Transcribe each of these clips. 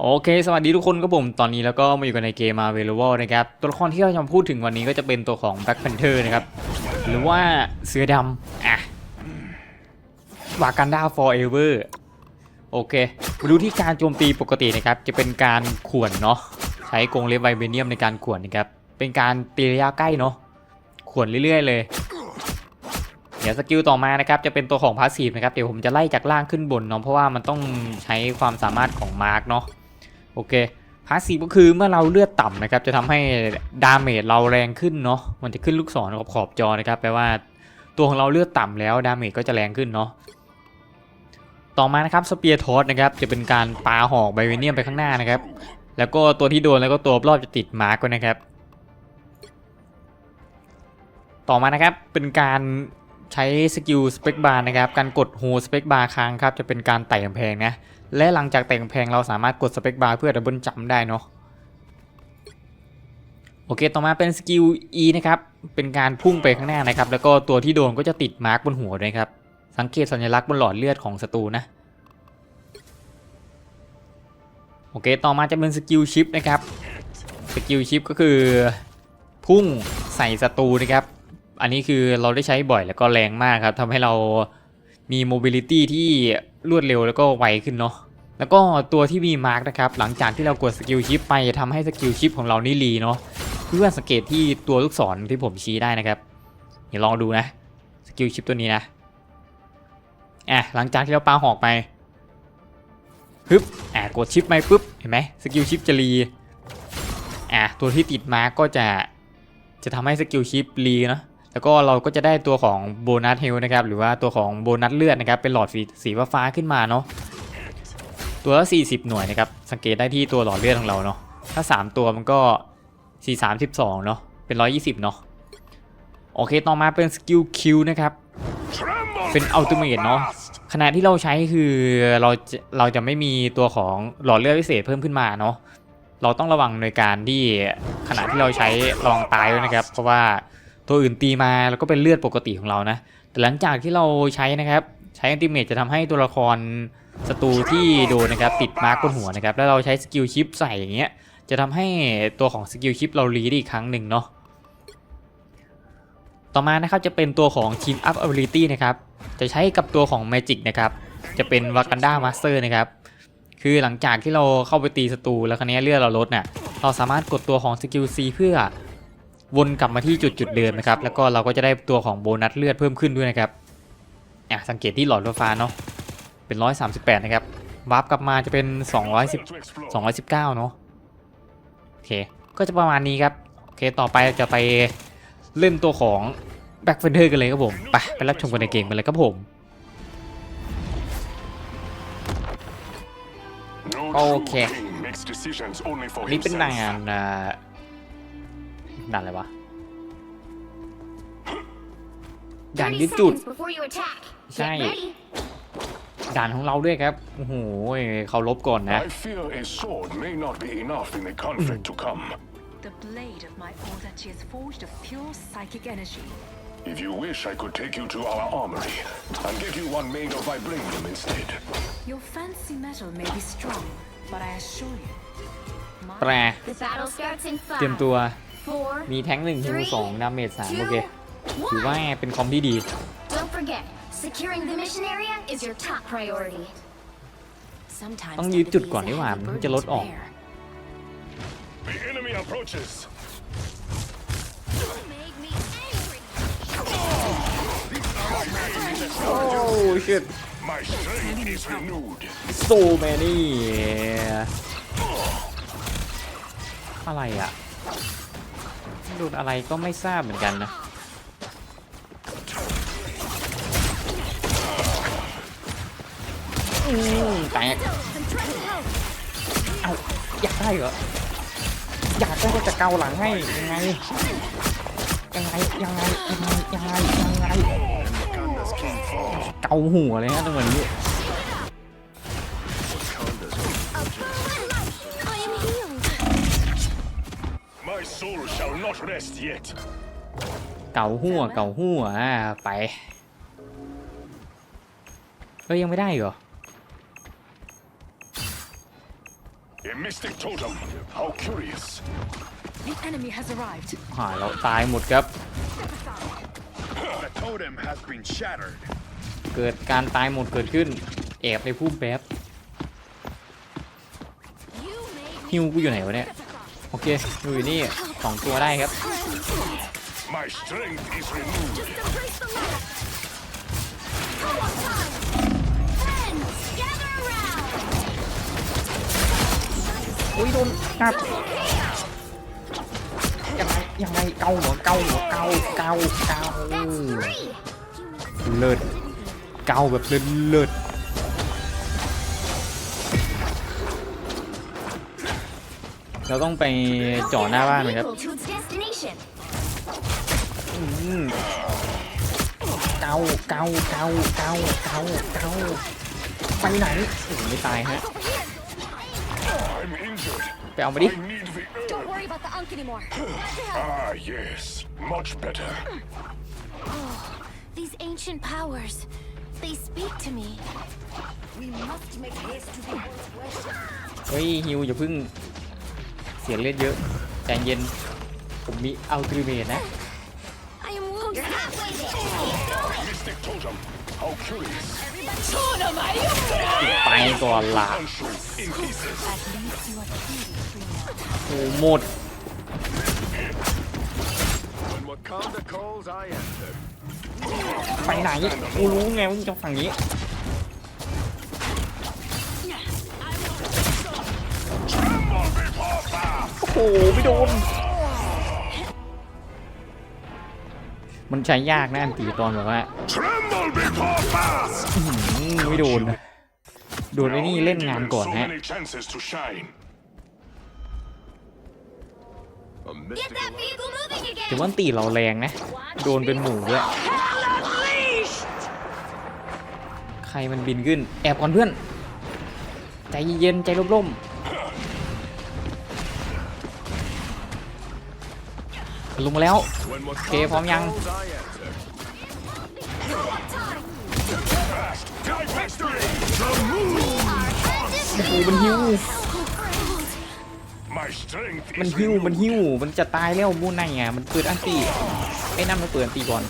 โอเค สวัสดีทุกคนครับผม ตอนนี้แล้วก็มาอยู่กันในเกมมาเวลวนะครับ ตัวละครที่เราจะมาพูดถึงวันนี้ก็จะเป็นตัวของ Black Panther นะครับ หรือว่าเสือดำอะวากันดา forever โอเค มาดูที่การโจมตีปกตินะครับ จะเป็นการข่วนเนาะ ใช้กรงเล็บไวเบเนียมในการข่วนนะครับ เป็นการตีระยะใกล้เนาะข่วนเรื่อยๆเลย เดี๋ยวสกิลต่อมานะครับจะเป็นตัวของพาสซีฟนะครับเดี๋ยวผมจะไล่จากล่างขึ้นบนเนาะเพราะว่ามันต้องใช้ความสามารถของมาร์กเนาะโอเคพาสซีฟก็คือเมื่อเราเลือดต่ำนะครับจะทำให้ดาเมจเราแรงขึ้นเนาะมันจะขึ้นลูกศรขอบขอบจอนะครับแปลว่าตัวของเราเลือดต่ำแล้วดาเมจก็จะแรงขึ้นเนาะต่อมานะครับสเปียร์ทอสนะครับจะเป็นการปาหอกไบเวเนียมไปข้างหน้านะครับ แล้วก็ตัวที่โดนแล้วก็ตัวรอบจะติดมาร์กไว้นะครับ ต่อมานะครับเป็นการ ใช้สกิลสเปกบาร์นะครับ การกดโฮสเปกบาร์ค้างครับ จะเป็นการไต่กำแพงนะ และหลังจากแต่งกำแพงเราสามารถกดสเปกบาร์เพื่อดับเบิลจัมได้เนาะ โอเค ต่อมาเป็นสกิล E นะครับ เป็นการพุ่งไปข้างหน้านะครับ แล้วก็ตัวที่โดนก็จะติดมาร์กบนหัวด้วยครับ สังเกตสัญลักษณ์บนหลอดเลือดของศัตรูนะ โอเค ต่อมาจะเป็นสกิลชิปนะครับ สกิลชิปก็คือพุ่งใส่ศัตรูนะครับ อันนี้คือเราได้ใช้บ่อยแล้วก็แรงมากครับทำให้เรามีโมบิลิตี้ที่รวดเร็วแล้วก็ไวขึ้นเนาะแล้วก็ตัวที่มีมาร์กนะครับหลังจากที่เรากดสกิลชิปไปจะทำให้สกิลชิปของเรานี่รีเนาะเพื่อสังเกตที่ตัวลูกศรที่ผมชี้ได้นะครับเดี๋ยวลองดูนะสกิลชิปตัวนี้นะอะหลังจากที่เราปาหอกไปฮึบอะกดชิปไปปุ๊บเห็นไหมสกิลชิปจะรีอะตัวที่ติดมาร์ก็จะจะทำให้สกิลชิปรีเนาะ แล้วก็เราก็จะได้ตัวของโบนัสเฮลนะครับหรือว่าตัวของโบนัสเลือดนะครับเป็นหลอดสีสีฟ้าขึ้นมาเนาะตัวละ40 หน่วยนะครับสังเกตได้ที่ตัวหลอดเลือดของเราเนาะถ้า 3 ตัวมันก็ 4 3 12เนาะเป็น 120 เนาะโอเคต่อมาเป็นสกิลคิวนะครับเป็นอัลติเมทเนาะขณะที่เราใช้คือเราเราจะไม่มีตัวของหลอดเลือดพิเศษเพิ่มขึ้นมาเนาะเราต้องระวังในการที่ขณะที่เราใช้ระวังตายด้วยนะครับ เพราะว่า ตัวอื่นตีมาแล้วก็เป็นเลือดปกติของเรานะ แต่หลังจากที่เราใช้นะครับ ใช้อัลติเมทจะทำให้ตัวละครศัตรูที่โดนนะครับติดมาร์กบนหัวนะครับ แล้วเราใช้สกิลชิปใส่อย่างเงี้ย จะทำให้ตัวของสกิลชิปเรารีได้อีกครั้งหนึ่งเนาะ ต่อมานะครับจะเป็นตัวของ Team Up Ability นะครับ จะใช้กับตัวของ Magic นะครับ จะเป็น Wakanda Master นะครับ คือหลังจากที่เราเข้าไปตีศัตรูแล้วครั้นี้เลือดเราลดน่ะ เราสามารถกดตัวของสกิล C เพื่อ วนกลับมาที่จุดจุดๆเดิมนะครับ แล้วก็เราก็จะได้ตัวของโบนัสเลือดเพิ่มขึ้นด้วยนะครับอะสังเกตที่หลอดไฟฟ้าเนาะเป็น 138 นะครับวาร์ปกลับมาจะเป็น 210 219 เนาะโอเค ก็จะประมาณนี้ครับโอเคต่อไปจะไปเล่นตัวของ Back f e n d e r กันเลยครับผมไปไปรับชมกันในเกมกันเลยครับผม Okay. นี่เป็นนานอ่า ด่านอะไรวะด่านยึดจุด ใช่ ด่านของเราด้วยครับโอ้โหเขาลบก่อนนะ I fear a sword may not be enough in the conflict to come. The blade of my Audachi is forged of pure psychic energy. If you wish, I could take you to our armory and get you one made of vibranium instead. Your fancy metal may be strong, but I assure you, แปล my The battle starts in เตรียม five, ตัว four, มีแท้งหนึ่งฮิวสองดาเมจสามโอเค two, ถือว่า one. เป็นคอมที่ดี Don't forget, securing the mission area is your top priority. sometimes ต้อง the ยึดจุด disease ก่อนดีกว่า and มัน burdens จะลดออก bear. The enemy approaches. Make me angry. โอ้ชิต My strength is renewed. โซแมนี่อะไรอะ โดนอะไรก็ไม่ทราบเหมือนกันนะ อืมแตกเอาอยากได้เหรอ อยากได้ก็จะเกาหลังให้ยังไง ยังไง ยังไง ยังไง ยังไงยังไงเกาหัวเลยฮะตรงนี้ rest yet. เกาหัวเกาหัวอ่าไปเอ้ยยังไม่ได้เหรอ A mystic totem. How curious. The enemy has arrived. หายเราตายหมดครับ The totem has been shattered. เกิดการตายหมดเกิดขึ้น แอบในพุ่มแป๊บ You made me ฮิวกูอยู่ไหนวะเนี่ยโอเคอยู่นี่ สองตัวได้ครับ My strength is renewed. just embrace the light. One more time. Friends, gather around. อุ้ยโดนกัดยังไงยังไงเกาหัวเกาหัวเกาเกาเกา That's three. เลิศเกาแบบเลิศ เลิศเราต้องไปจ่อหน้าบ้านไหมครับ Vehicle to its destination. อืมเกาเกาเกาเกาเกาเกาไปไหนโอ้โหไม่ตายฮะ Over here. I'm injured. ไปเอามาดิ I need the Don't herb. worry about the unk anymore. Ah, yes. Much better. These ancient powers, they speak to me. We must make haste to the world's west. เฮ้ยฮิวอย่าเพึ่ง เสียเลือดเยอะใจเย็น ผมมีอัลตริเมทนะ I am wounded. You're halfway there. Mystic totem. How curious. ไปก่อนละ Unsure in pieces. At least you are truly free now. โอ้หมด When Wakanda calls, I answer. ไปไหนกูรู้ไงว่ามึงจะฝั่งนี้ โอ้โหไม่โดน มันใช้ยากนะอันตีตอนแบบว่า Tremble before fire. อืมไม่โดนโดนไอ้นี่เล่นงานก่อน So ฮะ many chances to shine. A Get mystical that vehicle moving ถือ again. ว่าอันตีเราแรงนะ โดนเป็นหมูด้วย ใครมันบินขึ้น แอบก่อนเพื่อน ใจเย็นใจร่มๆ ลงมาแล้ว When Okay, Wakanda Phong Yang. calls, I answer. Fast. Die victory. The moon. โอ้โหมันหิวมันหิวมันหิวมันจะตายแล้วมูนไงอะมันเปิดอันตีไอ้นั่นมันเปิดอันตีก่อน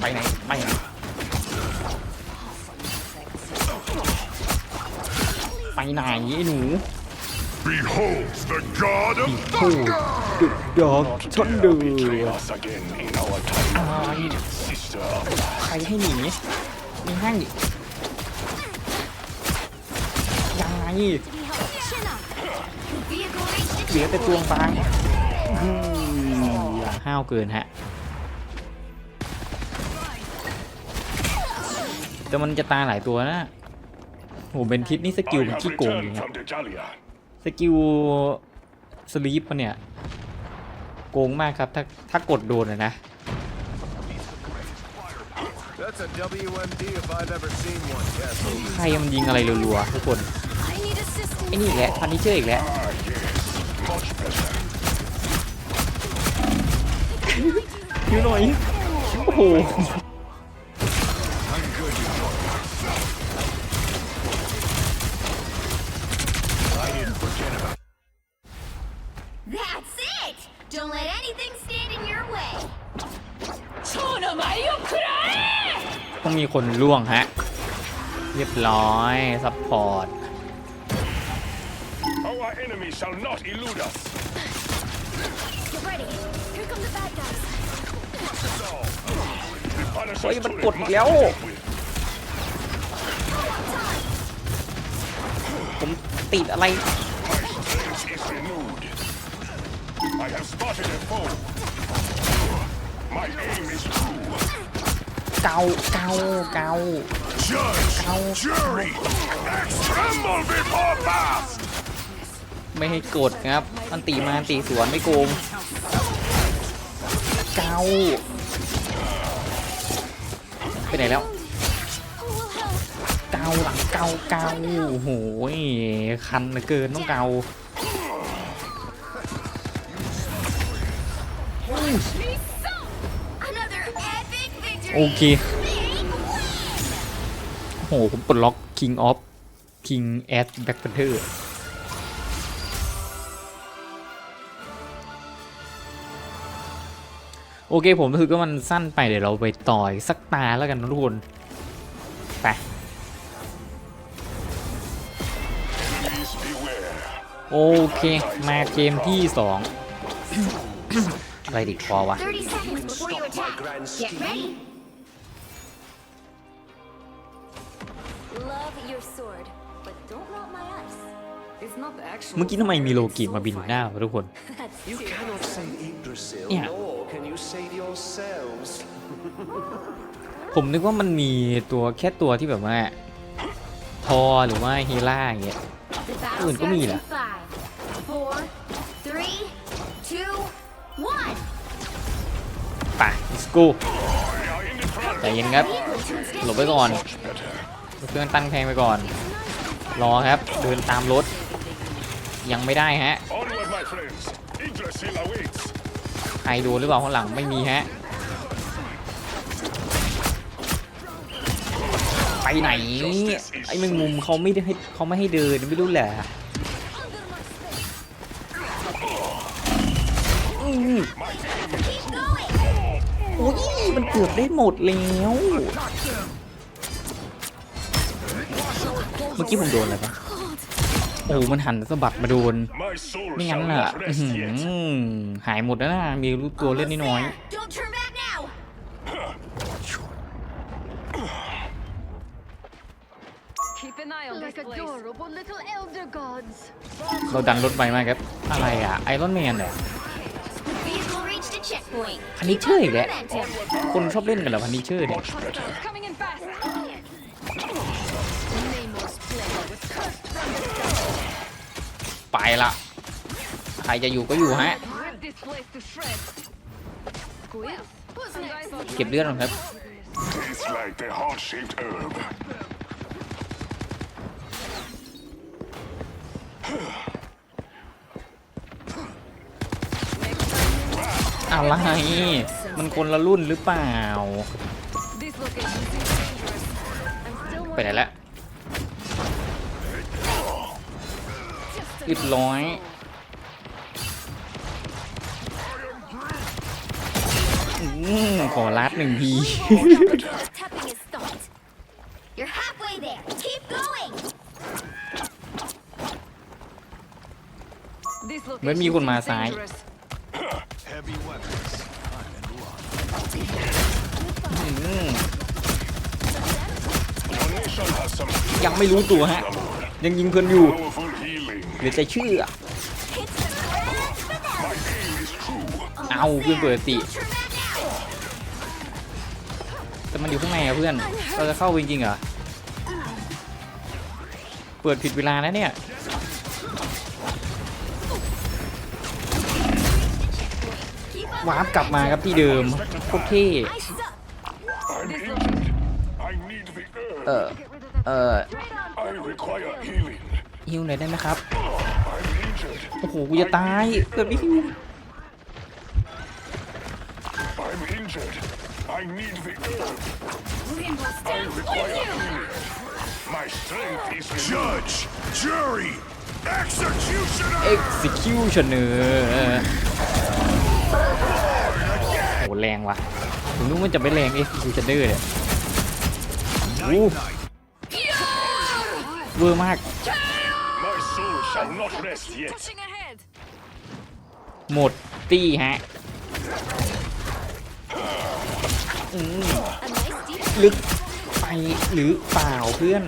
ไปไหนไปไหนไปไหนไอ้หนู Behold the god of โอ้ดุดอกชนเดื betray อ us again in our time. Sister of ใครให้หนีมีให้ยังไง Chin up. Vehicle reached เหลือ its แต่ตัวฟางอืมห้าวเกินฮะ แต่มันจะตายหลายตัวนะโหเป็นทิศนี่สกิล I มัน have ขี้โกงจริ returned งครับ from the Jalia. สกิลสลีปปะเนี่ย โกงมากครับ ถ้าถ้ากดโดนอะนะ That's a WMD if I've ever seen one, Castle. ใครมันยิงอะไรรัวๆทุกคน I need assistance. ไอ้นี่อีกแล้วพันนิเชอร์อีกแล้ว Ah, yes. Much better. คิวหน่อย โอ้โห คนล่วงฮะ เรียบร้อย ซัพพอร์ต Our enemy shall not elude us. Get ready. Here come the bad guys. The Punisher's เฮ้ย มัน turret กดอี must กแล้ว be dealt with. ผมติดอะไร My strength is renewed. I have spotted a foe. My aim is true. เกาเกาเกา Judge, Ow. jury, tremble before fast. ไม่ให้กดครับอันตีมาอันตีสวนไม่โกงเกาไปไหนแล้ว Who will help? เกาหลังเกาเกาโอ้โหยคันเหลือเกินต้องเกา Another epic victory. โอเค โอ้โห ผมปลดล็อก King of King at Black Panther โอเค ผมรู้สึกว่ามันสั้นไปเดี๋ยวเราไปต่อยสักตาแล้วกันทุกคน ไป โอเค มาเกมที่2อะไรดิพอวะ sword, but don't melt my ice. It's not the actual. เมื่อกี้ทำไมมีโลกิมาบินอยู่หน้าวะทุกคน That's You too cannot save Yggdrasil, Yeah. nor can you save yourselves. ผมนึกว่ามันมีตัวแค่ตัวที่แบบว่า ทอหรือว่าฮีล่าอย่างเงี้ย The battle Ủa, có starts gì in nè? five, four, three, two, one. ไป let's go We are in the front. ใจเย็นครับ หลบไว้ก่อน Much better. เพื่อนตั้งแพงไปก่อน รอครับ เดินตามรถ ยังไม่ได้ฮะ Onward, my friends. Yggdrasil awaits. ใครโดนหรือเปล่าข้างหลังไม่มีฮะ ไปไหน ไอ้แมงมุมเขาไม่ได้ให้เขาไม่ให้เดินไม่รู้แหละอืม Keep going. โอ้ยมันเกือบได้หมดแล้ว เมื่อกี้ผมโดนอะไรปะโอ้มันหันสะบัดมาโดน My soul ไม่งั้น shall น่ะ not อื้อ rest หือ yet. หายหมดแล้วนะ มีรู้ตัวเล่นนิดน้อย Almost there. Don't turn back now. Keep an eye on Like this place. adorable little elder gods. เราดันรถไปมากครับ อะไรอะ ไอรอนแมนเหรอ Vehicle reached a checkpoint. พันนิเชอร์อีกแล้ว Momentum. คนชอบเล่นกันเหรอพันนิเชอร์เนี่ย ไปละใครจะอยู่ก็อยู่ฮะ เก็บเลือดหน่อยครับอะไร มันคนละรุ่นหรือเปล่า ไปไหนล้ว เรียบร้อยอืมขอลัดหนึ่งที Tapping is stopped. You're halfway there. Keep going. This เหมือน location มีคนมา seems ซ้าย dangerous. Heavy weapons. I'm in luck. อืม Your nation has some ยังไม่รู้ตัวฮะ ยังยิงเพื่อนอยู่ powerful healing. เหลือใจเชื่อ It's the grand finale. My aim is true. เอาเพื่อนเปิดติ Turn back now. แต่มันอยู่ข้างในอะเพื่อน เราจะเข้าจริงๆเหรอ เปิดผิดเวลาแล้วเนี่ย Keep up. วาร์ปกลับมาครับที่เดิมโคตรเท่ I suck. I'm injured. I need the เอ herb. อเออ I require healing. ฮิวหน่อยได้ไหมครับ I'm injured. โอ้โห กูจะตายเกิดไม่ฮิว I'm injured. I need the herb. William will I stand with require you. healing. My strength is Judge, jury, executioner. executioner โหแรงว่ะผมนึกว่าจะไม่แรง executioner เนี่ยโอ้เวอร์มาก My soul shall not rest yet. Pushing ahead. หมดตี้ฮะ A nice deep ลึกไปหรือเปล่าเพื่อน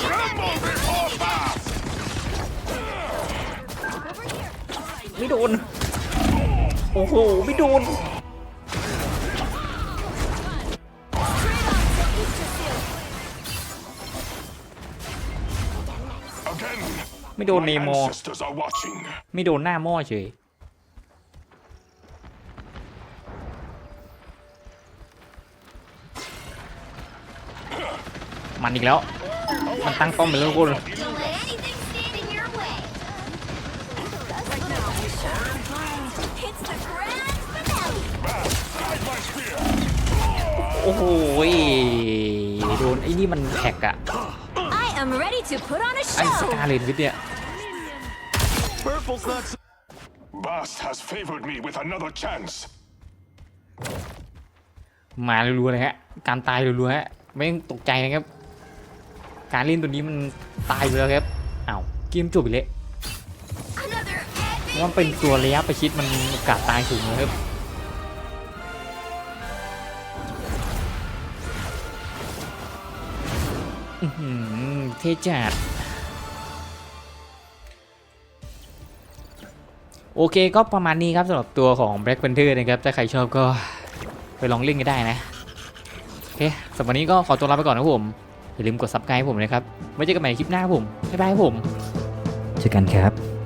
Tremble before wrath. ไม่โดน โอ้โห ไม่โดน ไม่โดนเนมอไม่โดนหน้าหม่อเฉยมันอีกแล้ว มันตั้งป้อมเป็นเรื่องกุลโอ้โหโดนไอ้นี่มันแท็กอะ am ready to put on a ไอ้ส show. กาเลนวิทเนี่ย Purple's not. s- Bast has favored me with another chance. มารัวๆเลยฮะ การตายรัวๆฮะ ไม่ต้องตกใจนะครับ การเล่นตัวนี้มันตายไปแล้วครับอ้าวเกมจบไปเลย Another เพราะว่ามันเป็นตัวระยะประชิดมันโอกาสตายสูงนะครับ อื้อหือ เทจัดโอเคก็ประมาณนี้ครับสำหรับตัวของ Black Panther นะครับ ถ้าใครชอบก็ไปลองเล่นกันได้นะ โอเคสำหรับวันนี้ก็ขอตัวลาไปก่อนนะผม อย่าลืมกด subscribe ให้ผมนะครับ ไว้เจอกันใหม่คลิปหน้าผม บ๊ายบายผม เจอกันครับ